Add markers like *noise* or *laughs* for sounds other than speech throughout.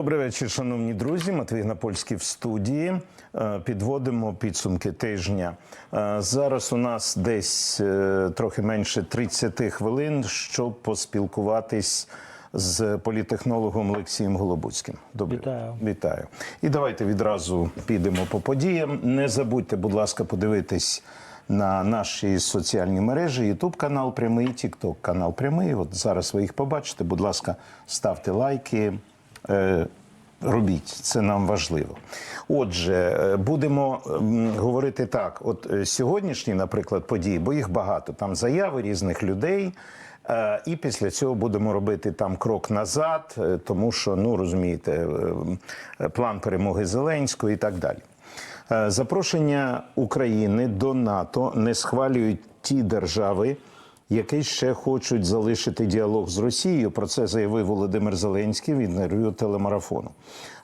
Добрий вечір, шановні друзі. Матвій Напольський в студії. Е, Підводимо підсумки тижня. Е, Зараз у нас десь е, трохи менше 30 хвилин, щоб поспілкуватись з політехнологом Олексієм Голобуцьким. Добре. Вітаю. Вітаю. І давайте відразу підемо по подіям. Не забудьте, будь ласка, подивитись на наші соціальні мережі, Ютуб канал прямий, Тікток канал прямий. От зараз ви їх побачите. Будь ласка, ставте лайки. Е, Робіть, це нам важливо. Отже, е, будемо говорити так: от е, сьогоднішні, наприклад, події, бо їх багато, там заяви різних людей. І після цього будемо робити там крок назад, тому що, ну розумієте, план перемоги Зеленського і так далі. Запрошення України до НАТО не схвалюють ті держави, які ще хочуть залишити діалог з Росією. Про це заявив Володимир Зеленський в інтерв'ю телемарафону.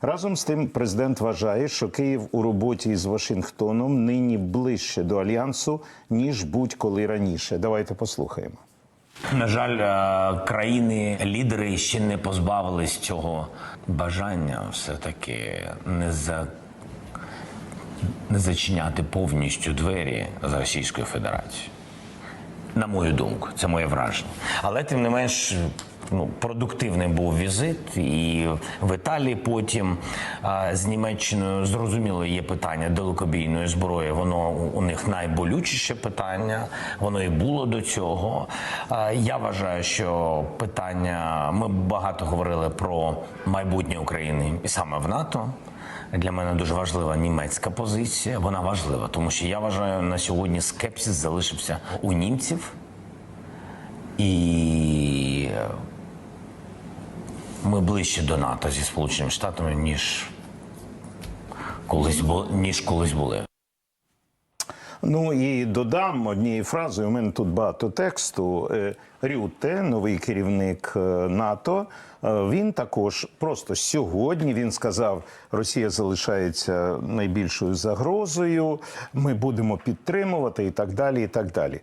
Разом з тим, президент вважає, що Київ у роботі із Вашингтоном нині ближче до альянсу ніж будь-коли раніше. Давайте послухаємо. На жаль, е, країни-лідери ще не позбавились цього бажання все-таки не за не зачиняти повністю двері з Російською Федерацією. На мою думку, це моє враження. Але тим не менш. Ну, продуктивний був візит, і в Італії потім з Німеччиною зрозуміло є питання далекобійної зброї. Воно у- них найболючіше питання. Воно і було до цього. Я вважаю, що питання ми багато говорили про майбутнє України і саме в НАТО. Для мене дуже важлива німецька позиція. Вона важлива, тому що я вважаю на сьогодні скепсис залишився у німців. І ми ближче до НАТО зі Сполученими Штатами, ніж колись ніж колись були. Ну і додам однією фразою. У мене тут багато тексту. Е, Рютте, новий керівник е, НАТО. е, Він також просто сьогодні він сказав, Росія залишається найбільшою загрозою. Ми будемо підтримувати і так далі. І так далі.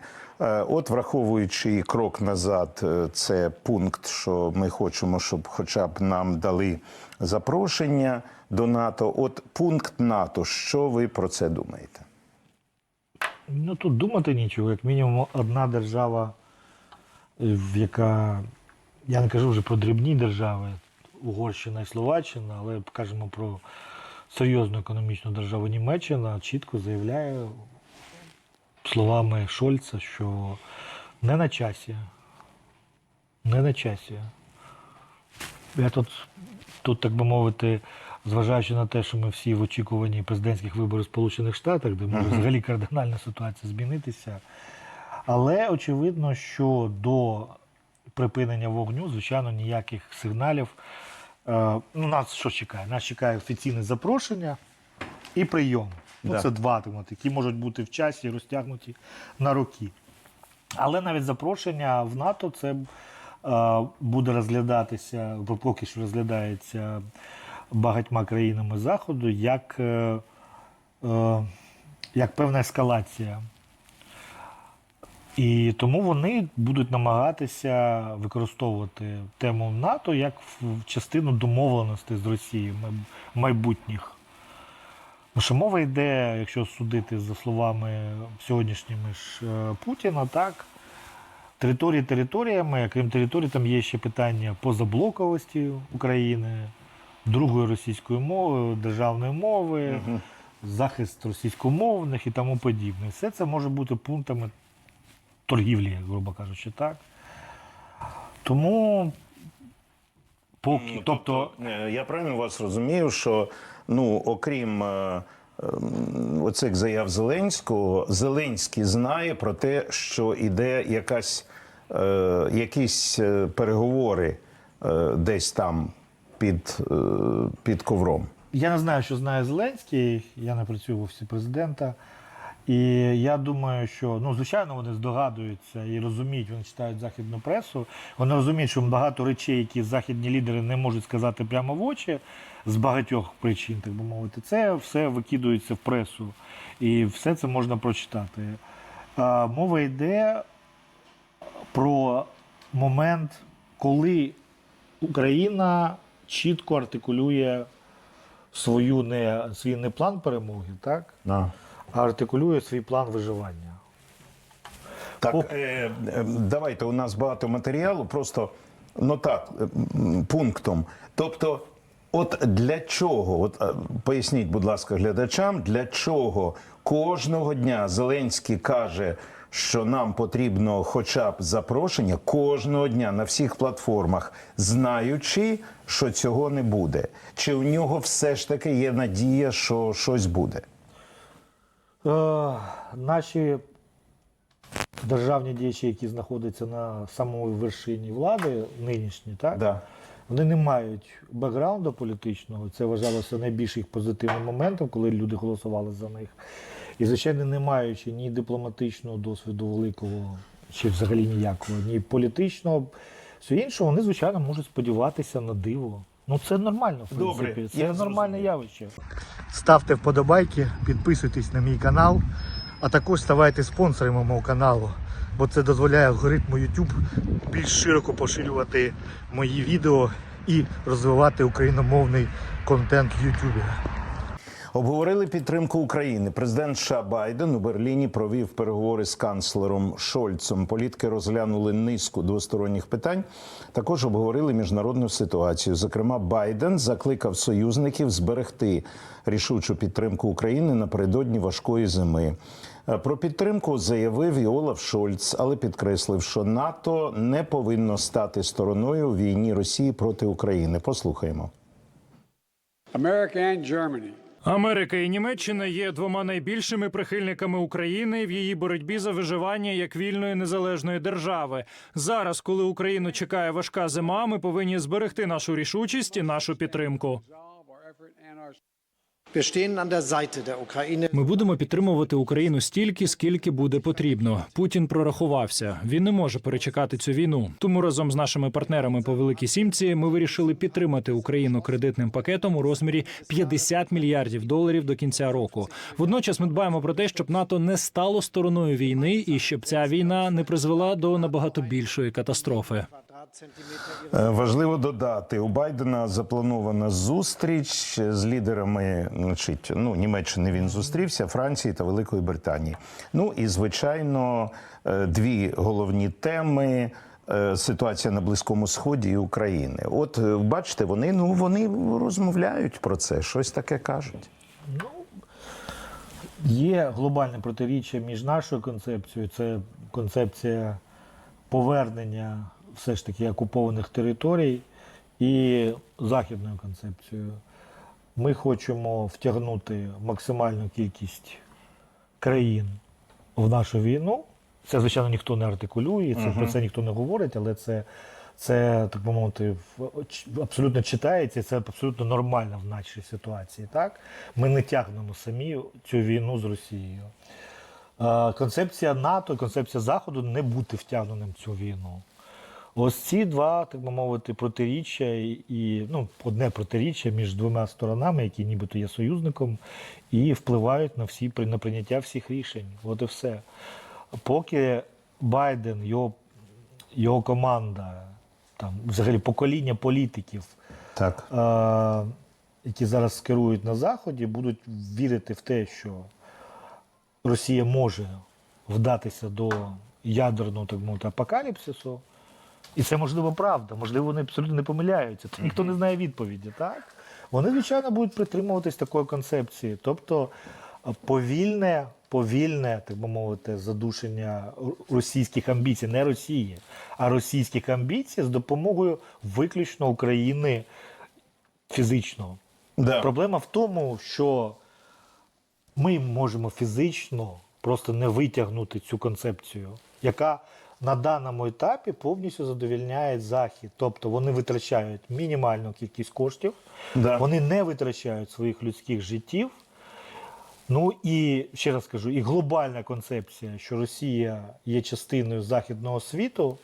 От, враховуючи крок назад, це пункт, що ми хочемо, щоб хоча б нам дали запрошення до НАТО. От пункт НАТО. Що ви про це думаєте? Ну тут думати нічого, як мінімум одна держава, е, в яка, я не кажу вже про дрібні держави, Угорщина і Словаччина, але кажемо про серйозну економічну державу Німеччина, чітко заявляє словами Шольца, що не на часі. Не на часі. Я тут, тут, так би мовити, зважаючи на те, що ми всі в очікуванні президентських виборів в Сполучених Штатах, де може взагалі кардинальна ситуація змінитися. Але очевидно, що до припинення вогню, звичайно, ніяких сигналів. Е, ну, нас що чекає? Нас чекає офіційне запрошення і прийом. Ну, Да. Це два так, які можуть бути в часі розтягнуті на роки. Але навіть запрошення в НАТО це е, буде розглядатися, поки що розглядається багатьма країнами Заходу, як, е, е, як певна ескалація. І тому вони будуть намагатися використовувати тему НАТО як частину домовленостей з Росією майбутніх. Тому що мова йде, якщо судити за словами сьогоднішніми ж е, Путіна, так, території територіями, крім території, там є ще питання позаблоковості України, другої російської мови, державної мови, захист російськомовних і тому подібне. Все це може бути пунктами торгівлі, грубо кажучи, так. Тому поки, тобто. Е, Я правильно вас розумію, що ну, окрім е, ем, оцих заяв Зеленського, Зеленський знає про те, що іде якась, е, якісь е, переговори е, десь там під, е, під ковром. Я не знаю, що знає Зеленський, я не працюю в офісі президента. І я думаю, що ну, звичайно, вони здогадуються і розуміють, вони читають західну пресу. Вони розуміють, що багато речей, які західні лідери не можуть сказати прямо в очі з багатьох причин, так би мовити, це все викидується в пресу. І все це можна прочитати. Мова йде про момент, коли Україна чітко артикулює свою не, свій не план перемоги, так? Да. а артикулює свій план виживання. Так, О. е, е, давайте, у нас багато матеріалу, просто ну так, е, пунктом. Тобто, от для чого, от е, поясніть, будь ласка, глядачам, для чого кожного дня Зеленський каже, що нам потрібно хоча б запрошення кожного дня на всіх платформах, знаючи, що цього не буде. Чи у нього все ж таки є надія, що щось буде? Е, наші державні діячі, які знаходяться на самої вершині влади, нинішні, так? Да. Вони не мають бекграунду політичного. Це вважалося найбільш їх позитивним моментом, коли люди голосували за них. І, звичайно, не маючи ні дипломатичного досвіду великого, чи взагалі ніякого, ні політичного, все іншого, вони, звичайно, можуть сподіватися на диво. Ну, це нормально, в Добре, принципі. я Це нормальне зрозумів. явище. Ставте вподобайки, підписуйтесь на мій канал, а також ставайте спонсорами мого каналу, бо це дозволяє алгоритму YouTube більш широко поширювати мої відео і розвивати україномовний контент в YouTube. Обговорили підтримку України. Президент США Байден у Берліні провів переговори з канцлером Шольцем. Політики розглянули низку двосторонніх питань. Також обговорили міжнародну ситуацію. Зокрема, Байден закликав союзників зберегти рішучу підтримку України напередодні важкої зими. Е, Про підтримку заявив і Олаф Шольц, але підкреслив, що НАТО не повинно стати стороною війні Росії проти України. Послухаємо. America and Germany Америка і Німеччина є двома найбільшими прихильниками України в її боротьбі за виживання як вільної незалежної держави. Зараз, коли Україну чекає важка зима, ми повинні зберегти нашу рішучість і нашу підтримку. Ми будемо підтримувати Україну стільки, скільки буде потрібно. Путін прорахувався. Він не може перечекати цю війну. Тому разом з нашими партнерами по великій сімці ми вирішили підтримати Україну кредитним пакетом у розмірі 50 мільярдів доларів до кінця року. Водночас ми дбаємо про те, щоб НАТО не стало стороною війни і щоб ця війна не призвела до набагато більшої катастрофи. Е, Важливо додати, у Байдена запланована зустріч з лідерами значить, ну, Німеччини. Він зустрівся Франції та Великої Британії. Ну і звичайно, е, дві головні теми. е, Ситуація на Близькому Сході і України. От бачите, вони ну вони розмовляють про це, щось таке кажуть. Є глобальне протиріччя між нашою концепцією, це концепція повернення все ж таки окупованих територій і західною концепцією. Ми хочемо втягнути максимальну кількість країн в нашу війну. Це, звичайно, ніхто не артикулює, це, про це ніхто не говорить, але це, це так би мовити, абсолютно читається, і це абсолютно нормально в нашій ситуації. Так? Ми не тягнемо самі цю війну з Росією. Е, Концепція НАТО, концепція Заходу не бути втягненим в цю війну. Ось ці два, так би мовити, протиріччя і, ну, одне протиріччя між двома сторонами, які нібито є союзником, і впливають на всі на прийняття всіх рішень. От і все. Поки Байден, його, його команда, там взагалі покоління політиків, Так. е, які зараз керують на Заході, будуть вірити в те, що Росія може вдатися до ядерного так мовити, апокаліпсису. І це можливо правда, можливо, вони абсолютно не помиляються. Це ніхто не знає відповіді, так? Вони, звичайно, будуть притримуватись такої концепції. Тобто повільне, повільне, так би мовити, задушення російських амбіцій, не Росії, а російських амбіцій з допомогою виключно України фізично. Да. Проблема в тому, що ми можемо фізично просто не витягнути цю концепцію, яка на даному етапі повністю задовільняє захід. Тобто вони витрачають мінімальну кількість коштів, Да. вони не витрачають своїх людських життів. Ну і ще раз кажу, і глобальна концепція, що Росія є частиною західного світу,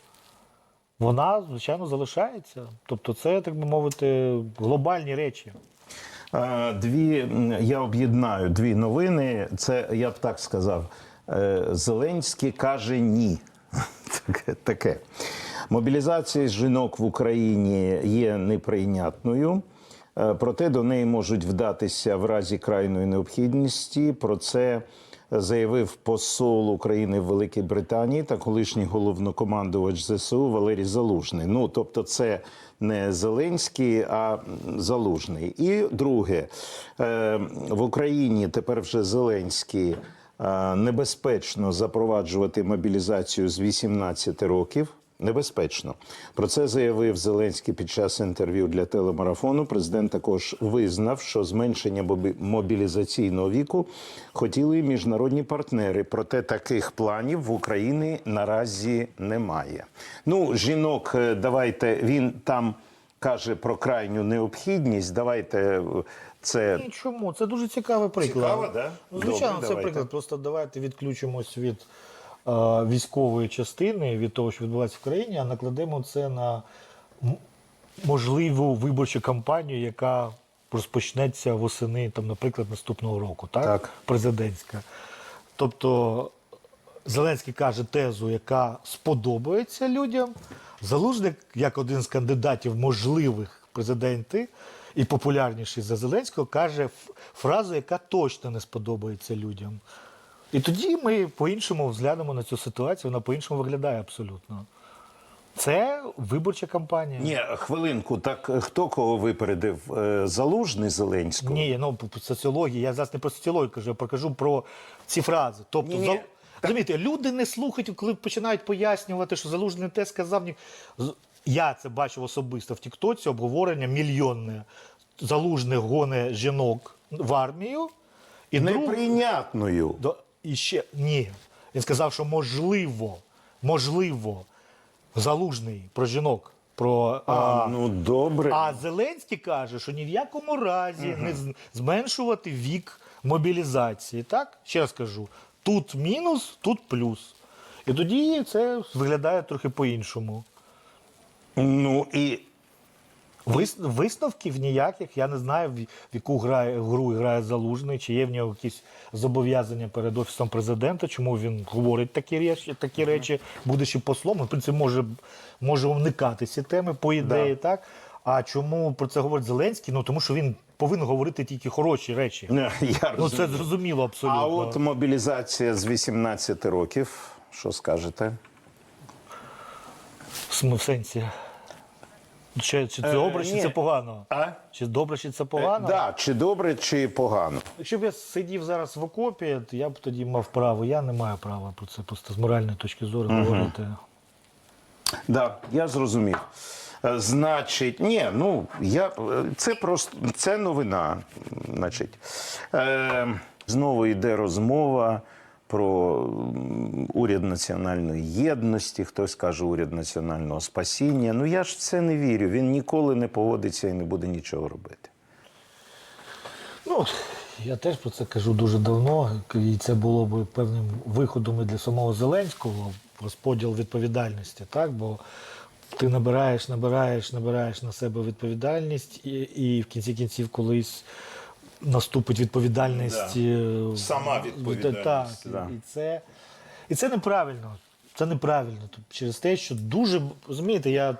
вона, звичайно, залишається. Тобто, це, так би мовити, глобальні речі. Е, Дві я об'єднаю дві новини. Це я б так сказав. е, Зеленський каже ні. *laughs* Таке-. Мобілізація жінок в Україні є неприйнятною. Е, Проте до неї можуть вдатися в разі крайньої необхідності. Про це заявив посол України в Великій Британії та колишній головнокомандувач ЗСУ Валерій Залужний. Ну тобто, це не Зеленський, а Залужний. І друге, е, в Україні тепер вже Зеленський небезпечно запроваджувати мобілізацію з 18 років. Небезпечно про це заявив Зеленський під час інтерв'ю для телемарафону. Президент також визнав, що зменшення мобілізаційного віку хотіли міжнародні партнери. Проте таких планів в Україні наразі немає. Ну, жінок, е, давайте він там каже про крайню необхідність. Давайте е, це Ні, чому? Це дуже цікавий приклад. Цікаво, да? Ну, звичайно, Добре, це давайте. приклад. Просто давайте відключимось від е, військової частини, від того, що відбувається в країні, а накладемо це на м- можливу виборчу кампанію, яка розпочнеться восени, там, наприклад, наступного року, так? Так. Президентська. Тобто Зеленський каже тезу, яка сподобається людям. Залужник, як один з кандидатів можливих президенти і популярніший за Зеленського, каже фразу, яка точно не сподобається людям. І тоді ми по-іншому взглянемо на цю ситуацію, вона по-іншому виглядає абсолютно. Це виборча кампанія. ні хвилинку. Так е, хто кого випередив? Е, Залужний Зеленського? Ні, ну по соціології, я зараз не про соціологію кажу, я покажу про ці фрази. Тобто, Ні-ні. зал- розумієте, люди не слухають, коли починають пояснювати, що залужний не те сказав. Я це бачив особисто в Тіктоці, обговорення мільйонне. Залужний гоне жінок в армію. І Неприйнятною. до, і ще ні. Він сказав, що можливо, можливо, залужний про жінок. Про, А, ну добре. а Зеленський каже, що ні в якому разі не зменшувати вік мобілізації. Так? Ще раз кажу, тут мінус, тут плюс. І тоді це виглядає трохи по-іншому. Ну і Вис- Висновків ніяких, я не знаю, в яку грає, гру грає залужний, чи є в нього якісь зобов'язання перед офісом президента, чому він говорить такі речі, такі речі, будучи послом, в принципі, може, може уникати ці теми, по ідеї, так? А чому про це говорить Зеленський? Ну тому що він повинен говорити тільки хороші речі. не, *laughs* я Ну це зрозуміло абсолютно. А от мобілізація з 18 років. Що скажете? В сенсі. Чи, чи це Е, добре, чи ні. це погано? А? Чи добре, чи це погано? Да, чи добре, чи погано? Якщо б я сидів зараз в окопі, то я б тоді мав право. Я не маю права про це просто з моральної точки зору говорити. Да, я зрозумів. Е, Значить, ні, ну я е, це просто це новина. Значить, е, знову йде розмова про уряд національної єдності, хтось каже уряд національного спасіння. Ну я ж в це не вірю. Він ніколи не погодиться і не буде нічого робити. Ну, я теж про це кажу дуже давно, і це було б певним виходом і для самого Зеленського розподіл відповідальності, так? Бо ти набираєш, набираєш, набираєш на себе відповідальність, і, і в кінці кінців колись наступить відповідальність. е, Сама відповідальність, Так, да. і, це, і це неправильно. Це неправильно. Тобто Через те, що дуже розумієте, я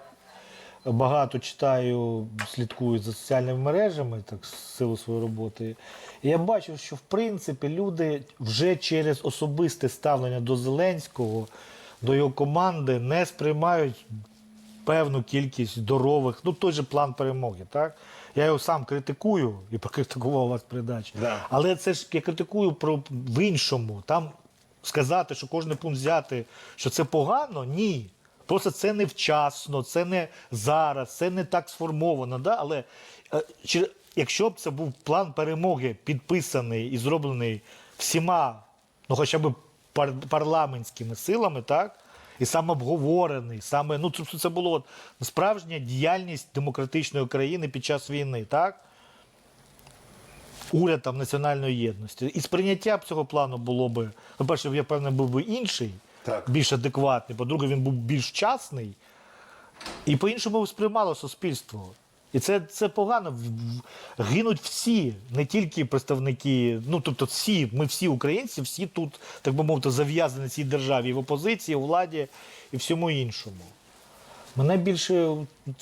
багато читаю, слідкую за соціальними мережами, так з силу своєї роботи. І я бачив, що в принципі люди вже через особисте ставлення до Зеленського, до його команди не сприймають певну кількість здорових, ну той же план перемоги, так? Я його сам критикую і покритикував вас передачі. Да. Але це ж я критикую про в іншому. Там сказати, що кожен пункт взяти, що це погано, ні. Просто це невчасно, це не зараз, це не так сформовано. Да? Але е, чи, якщо б це був план перемоги, підписаний і зроблений всіма, ну хоча б пар- парламентськими силами, так? І сам обговорений, саме ну це, це було от справжня діяльність демократичної країни під час війни, так? уряд там національної єдності. І сприйняття б цього плану було би, по-перше, я певне, був би інший, Так. більш адекватний. По-друге, він був більш вчасний. І по-іншому сприймало суспільство. І це, це погано. Гинуть всі, не тільки представники, ну тобто всі, ми всі українці, всі тут, так би мовити, зав'язані цій державі, в опозиції, в владі, і всьому іншому. Мене більше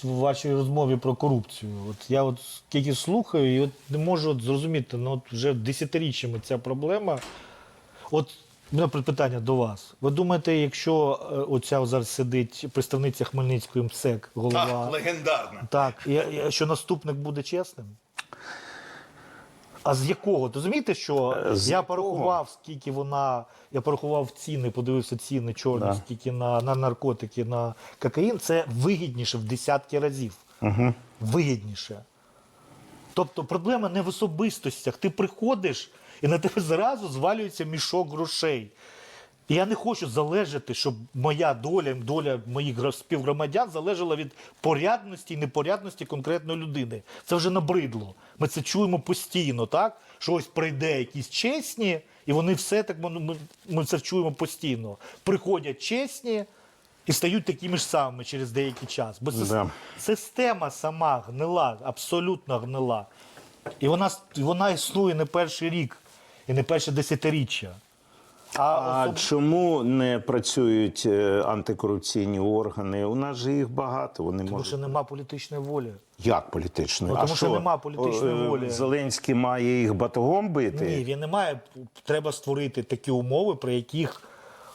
в вашій розмові про корупцію. От я от тільки слухаю і от не можу от зрозуміти, ну от вже десятиріччями ця проблема. От мене питання до вас. Ви думаєте, якщо е, оця зараз сидить представниця Хмельницької МСЕК, голова. легендарна. Так, і, і що наступник буде чесним? А з якого? Розумієте, що Е, з я якого? порахував, скільки вона. Я порахував ціни, подивився ціни чорні, Да. скільки на, на наркотики, на кокаїн. Це вигідніше в десятки разів. Угу. Вигідніше. Тобто проблема не в особистостях. Ти приходиш і на тебе зразу звалюється мішок грошей. І я не хочу залежати, щоб моя доля, доля моїх співгромадян залежала від порядності і непорядності конкретної людини. Це вже набридло. Ми це чуємо постійно, так? Що ось прийде якісь чесні, і вони все так ми, ми- це чуємо постійно. Приходять чесні і стають такими ж самими через деякий час. Бо Да. система сама гнила, абсолютно гнила. І вона, вона існує не перший рік і не перше десятиріччя. А, А особ- чому не працюють е, антикорупційні органи? У нас же їх багато. Вони Тому можуть. що нема політичної волі. Як політичної? Ну, а тому що що, нема політичної е, волі. Зеленський має їх батогом бити? Ні, він не має. Треба створити такі умови, при яких,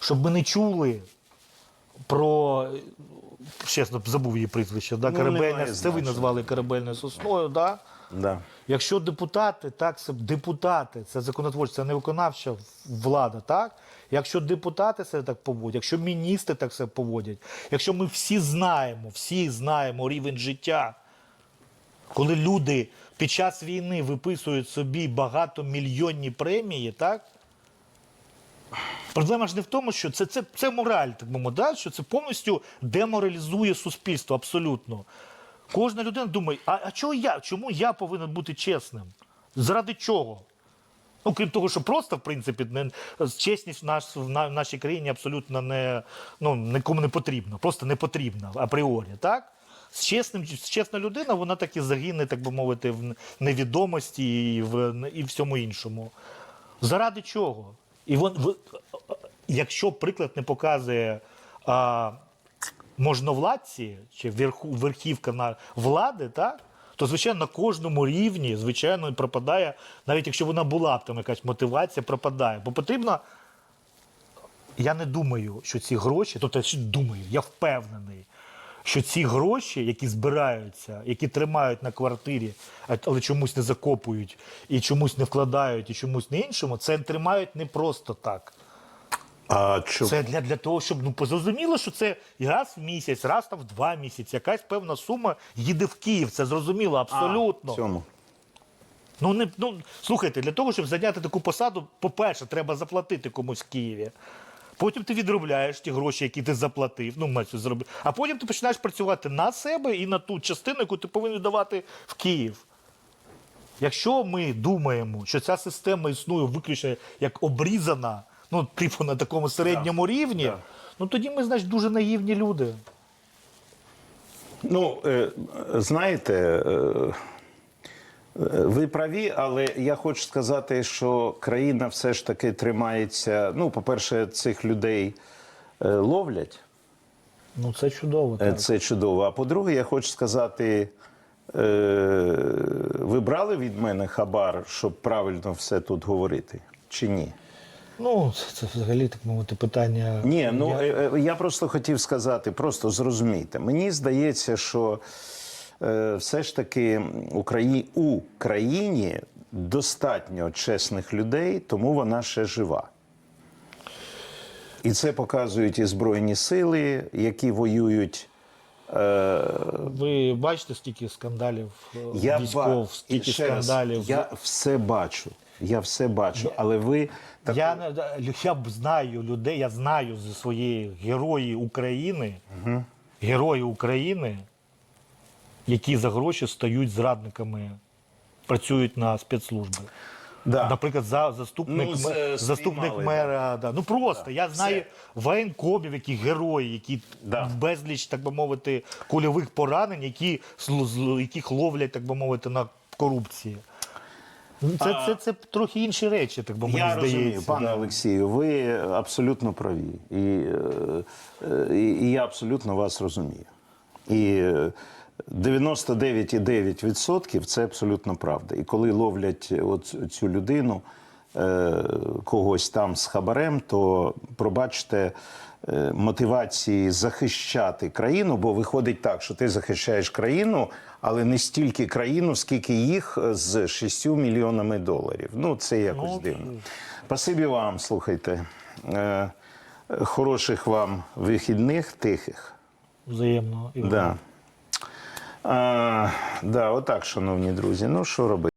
щоб ми не чули про. Чесно, забув її прізвище. Да? Ну, Корабельне, це ви назвали корабельною сосною, да? Да. Якщо депутати, так це депутати, це законотворча, це не виконавча влада, так? Якщо депутати себе так поводять, якщо міністри так себе поводять, якщо ми всі знаємо, всі знаємо рівень життя, коли люди під час війни виписують собі багатомільйонні премії, так? Проблема ж не в тому, що це, це, це мораль, так би да? що це повністю деморалізує суспільство абсолютно. Кожна людина думає, а, а чого я? Чому я повинен бути чесним? Заради чого? Ну, крім того, що просто, в принципі, не, чесність в, наш, в на- в нашій країні абсолютно не, ну, нікому не потрібна, просто не потрібна апріорі, так? З чесним, чесна людина, вона так і загине, так би мовити, в невідомості і в і всьому іншому. Заради чого? І вон, в, якщо приклад не показує а, можновладці чи верху, верхівка на влади, так? то, звичайно, на кожному рівні, звичайно, пропадає, навіть якщо вона була б там якась мотивація, пропадає. Бо потрібно. Я не думаю, що ці гроші, тобто я думаю, я впевнений, що ці гроші, які збираються, які тримають на квартирі, але чомусь не закопують, і чомусь не вкладають, і чомусь не іншому, це тримають не просто так. А чому? Це для, для того, щоб ну зрозуміло, що це раз в місяць, раз там в два місяці, якась певна сума їде в Київ. Це зрозуміло, абсолютно. В цьому. Ну не ну слухайте, для того, щоб зайняти таку посаду, по-перше, треба заплатити комусь в Києві. Потім ти відробляєш ті гроші, які ти заплатив. Ну, мається зробити. А потім ти починаєш працювати на себе і на ту частину, яку ти повинен давати в Київ. Якщо ми думаємо, що ця система існує виключно як обрізана, ну, типу на такому середньому рівні, ну тоді ми, значить, дуже наївні люди. Ну, е, знаєте, е, е, ви праві, але я хочу сказати, що країна все ж таки тримається. Ну, по-перше, цих людей е, ловлять. Ну це чудово. Е, Так. Це чудово. А по-друге, я хочу сказати, е, ви брали від мене хабар, щоб правильно все тут говорити, чи ні? Ну, це, це взагалі так мовити питання. Ні, ну Я- е, е, я просто хотів сказати, просто зрозумійте. Мені здається, що е, все ж таки Украї... у країні достатньо чесних людей, тому вона ще жива. І це показують і Збройні сили, які воюють. Ви бачите, скільки скандалів е, я військов, ба- скільки ще раз, я все бачу. Я все бачу, але ви так, Я, не- я знаю людей, я знаю зі своєї герої України, герої України, які за гроші стають зрадниками, працюють на спецслужби. Да. Наприклад, за, заступник, Ну, з- заступник спіймали, мера. Да. Ну просто я знаю воєнкомів, які герої, які Да. безліч, так би мовити, кульових поранень, які, яких ловлять, так би мовити, на корупції. Це, це, це трохи інші речі, так би мені Я здається. розумію, пане да. Олексію, ви абсолютно праві. І, е, е, і, і я абсолютно вас розумію. І е, 99,9% це абсолютно правда. І коли ловлять от цю людину, е, когось там з хабарем, то пробачте. е, Мотивації захищати країну, бо виходить так, що ти захищаєш країну, але не стільки країну, скільки їх е, з 6 мільйонами доларів. Ну, це якось Ну, дивно. Спасибі вам, слухайте. Е, Хороших вам вихідних, тихих. Взаємно. Да. А, да, отак, шановні друзі. Ну, що робити?